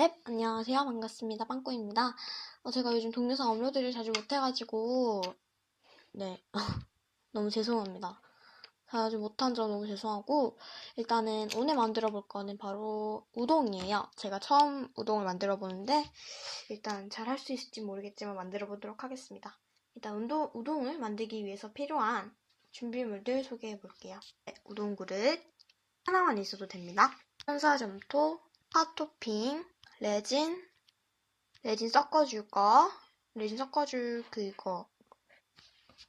네, 안녕하세요. 반갑습니다. 빵꾸입니다. 어, 제가 요즘 동영상 업로드를 자주 못해가지고, 네, 너무 죄송합니다. 자주 못한 점 너무 죄송하고, 일단은 오늘 만들어 볼 거는 바로 우동이에요. 제가 처음 우동을 만들어 보는데, 일단 잘 할 수 있을지 모르겠지만 만들어 보도록 하겠습니다. 일단 운동, 우동을 만들기 위해서 필요한 준비물들 소개해 볼게요. 네, 우동 그릇 하나만 있어도 됩니다. 천사점토, 핫토핑, 레진, 레진 섞어줄 거, 레진 섞어줄 그거.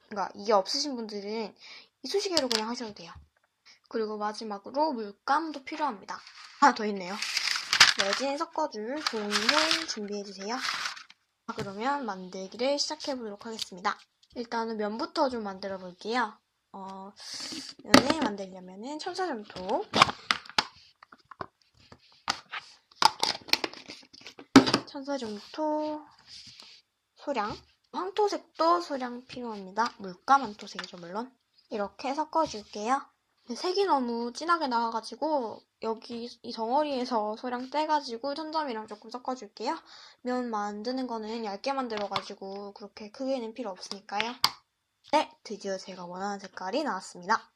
그러니까 이게 없으신 분들은 이쑤시개로 그냥 하셔도 돼요. 그리고 마지막으로 물감도 필요합니다. 하나 더 있네요. 레진 섞어줄 종이를 준비해주세요. 자, 그러면 만들기를 시작해보도록 하겠습니다. 일단은 면부터 좀 만들어 볼게요. 어, 면을 만들려면은 천사점토, 천사점토, 소량, 황토색도 소량 필요합니다. 물감 황토색이죠, 물론. 이렇게 섞어줄게요. 근데 색이 너무 진하게 나와가지고 여기 이 덩어리에서 소량 떼가지고 천점이랑 조금 섞어줄게요. 면 만드는 거는 얇게 만들어가지고 그렇게 크게는 필요 없으니까요. 네, 드디어 제가 원하는 색깔이 나왔습니다.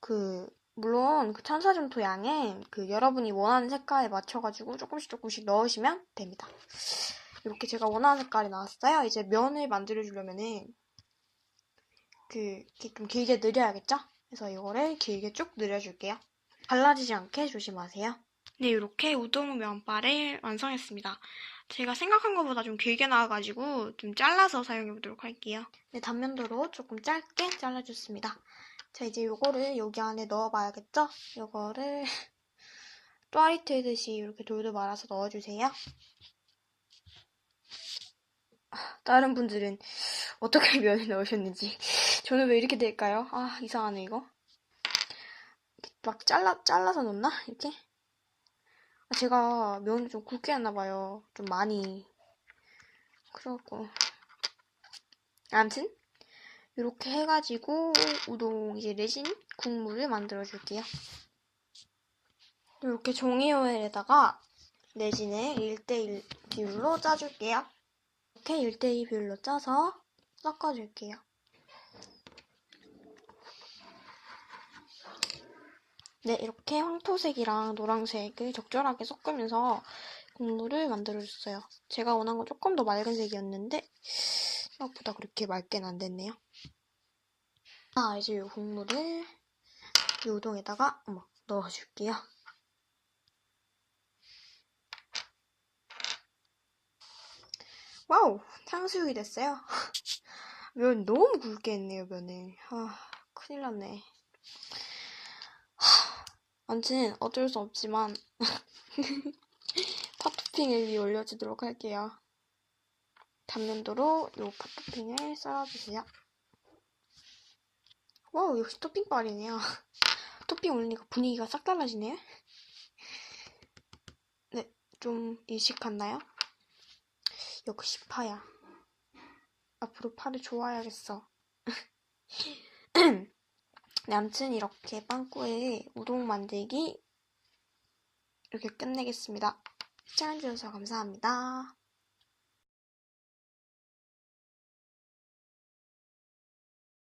그 물론 그 천사점토 양에 그 여러분이 원하는 색깔에 맞춰가지고 조금씩 조금씩 넣으시면 됩니다. 이렇게 제가 원하는 색깔이 나왔어요. 이제 면을 만들어주려면은 그 이렇게 좀 길게 늘려야겠죠? 그래서 이거를 길게 쭉 늘려줄게요. 갈라지지 않게 조심하세요. 네, 이렇게 우동 면발을 완성했습니다. 제가 생각한 것보다 좀 길게 나와가지고 좀 잘라서 사용해보도록 할게요. 네, 단면도로 조금 짧게 잘라줬습니다. 자, 이제 요거를 여기 안에 넣어봐야겠죠? 요거를 또아리 틀듯이 이렇게 돌돌 말아서 넣어주세요. 다른 분들은 어떻게 면을 넣으셨는지. 저는 왜 이렇게 될까요? 아 이상하네 이거. 막 잘라 잘라서 넣나? 이렇게? 아, 제가 면을 좀 굵게 했나봐요. 좀 많이. 그래갖고. 아무튼 이렇게 해가지고 우동 이제 레진 국물을 만들어 줄게요 이렇게 종이호일에다가 레진을 1대1 비율로 짜줄게요 이렇게 1대2 비율로 짜서 섞어줄게요. 네, 이렇게 황토색이랑 노란색을 적절하게 섞으면서 국물을 만들어줬어요. 제가 원한 건 조금 더 맑은 색이었는데 생각보다 그렇게 맑게는 안 됐네요. 아, 이제 이 국물을 이 우동에다가 어머, 넣어줄게요. 와우, 탕수육이 됐어요. 면 너무 굵게 했네요, 면을. 아, 큰일 났네. 하, 아무튼 어쩔 수 없지만 팥토핑을 위에 올려주도록 할게요. 단면도로 이 팥토핑을 썰어주세요. 와우, 역시 토핑 빨이네요. 토핑 올리니까 분위기가 싹 달라지네. 네, 좀 일식같나요? 역시 파야. 앞으로 파를 좋아해야겠어. 네, 아무튼 이렇게 빵꾸의 우동 만들기 이렇게 끝내겠습니다. 시청해주셔서 감사합니다.